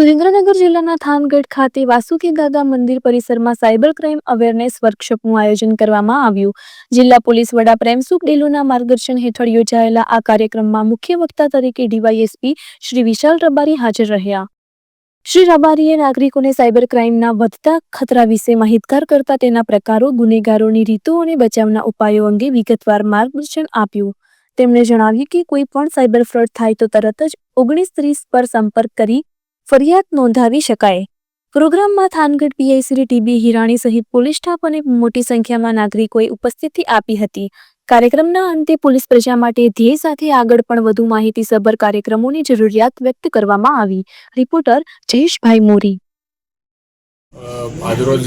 સુરેન્દ્રનગર જિલ્લાના થાનગઢ ખાતે વાસુકી દાદા મંદિર પરિસરમાં સાયબર ક્રાઇમ અવેરનેસ વર્કશોપનું આયોજન કરવામાં આવ્યું. જિલ્લા પોલીસ વડા પ્રેમસુખ ડેલુના માર્ગદર્શન હેઠળ યોજાયેલા આ કાર્યક્રમમાં મુખ્ય વક્તા તરીકે ડીવાયએસપી શ્રી વિશાલ રબારી હાજર રહ્યા. શ્રી રબારીએ નાગરિકોને સાયબર ક્રાઇમના વધતા ખતરા વિશે માહિતગાર કરતા તેના પ્રકારો, ગુનેગારોની રીતો અને બચાવના ઉપાયો અંગે વિગતવાર માર્ગદર્શન આપ્યું. તેમણે જણાવ્યું કે કોઈ પણ સાયબર ફ્રોડ થાય તો તરત જ ઓગણીસ ત્રીસ પર સંપર્ક કરી ફરિયાદ નોંધાવી શકાય. પ્રોગ્રામમાં થાનગઢ પીઆઈ ટીબી હિરાણી સહિત પોલીસ સ્ટાફ અને મોટી સંખ્યામાં નાગરિકોએ ઉપસ્થિતિ આપી હતી. કાર્યક્રમના અંતે પોલીસ પ્રજા માટે ધ્યેય સાથે આગળ પણ વધુ માહિતીસભર કાર્યક્રમોની જરૂરિયાત વ્યક્ત કરવામાં આવી. રિપોર્ટર જયેશભાઈ મોરી. આજરોજ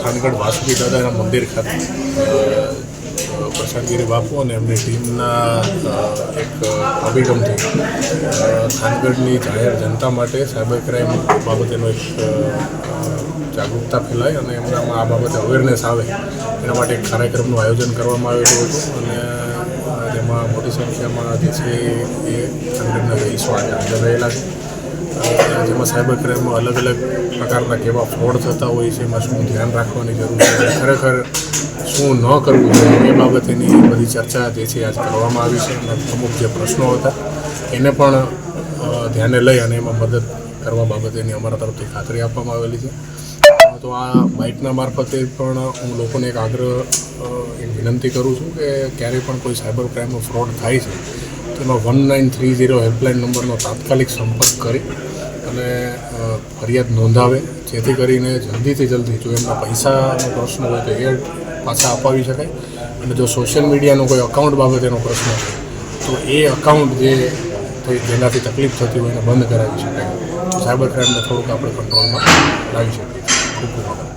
થાનગઢ વાસુકી દાદાના મંદિર ખાતે પ્રશાંતગીરી બાપુ અને એમની ટીમના એક અભિગમથી. ખાનગઢની જાહેર જનતા માટે સાયબર ક્રાઇમ બાબતેનો એક જાગૃતતા ફેલાય અને એમનામાં આ બાબતે અવેરનેસ આવે. એના માટે એક કાર્યક્રમનું આયોજન કરવામાં આવેલું હતું અને જેમાં મોટી સંખ્યામાં જે છે એ થાનગઢના રહીશો આજે હાજર રહેલા છે. જેમાં સાયબર ક્રાઇમમાં અલગ અલગ પ્રકારના કેવા ફ્રોડ થતા હોય છે, એમાં શું ધ્યાન રાખવાની જરૂર છે ખરેખર શું ન કરવું જોઈએ એ બાબતેની બધી ચર્ચા જે છે આજ કરવામાં આવી છે અને અમુક જે પ્રશ્નો હતા એને પણ ધ્યાને લઈ અને એમાં મદદ કરવા બાબતેની અમારા તરફથી ખાતરી આપવામાં આવેલી છે. તો આ બાઇકના મારફતે પણ હું લોકોને એક આગ્રહ વિનંતી કરું છું કે ક્યારેય પણ કોઈ સાયબર ક્રાઇમનો ફ્રોડ થાય છે તેમાં one nine three zero helpline નંબરનો તાત્કાલિક સંપર્ક કરી અને ફરિયાદ નોંધાવે. જેથી કરીને જલ્દીથી જલ્દી જો એમના પૈસાનો પ્રશ્ન હોય તો એ પાછા અપાવી શકાય. અને જો સોશિયલ મીડિયાનો કોઈ અકાઉન્ટ બાબતેનો પ્રશ્ન હોય તો એ અકાઉન્ટ જે જેનાથી તકલીફ થતી હોય એને બંધ કરાવી શકાય. સાયબર ક્રાઇમને થોડુંક આપણે કંટ્રોલમાં લાવી શકીએ. ખૂબ ખૂબ આભાર.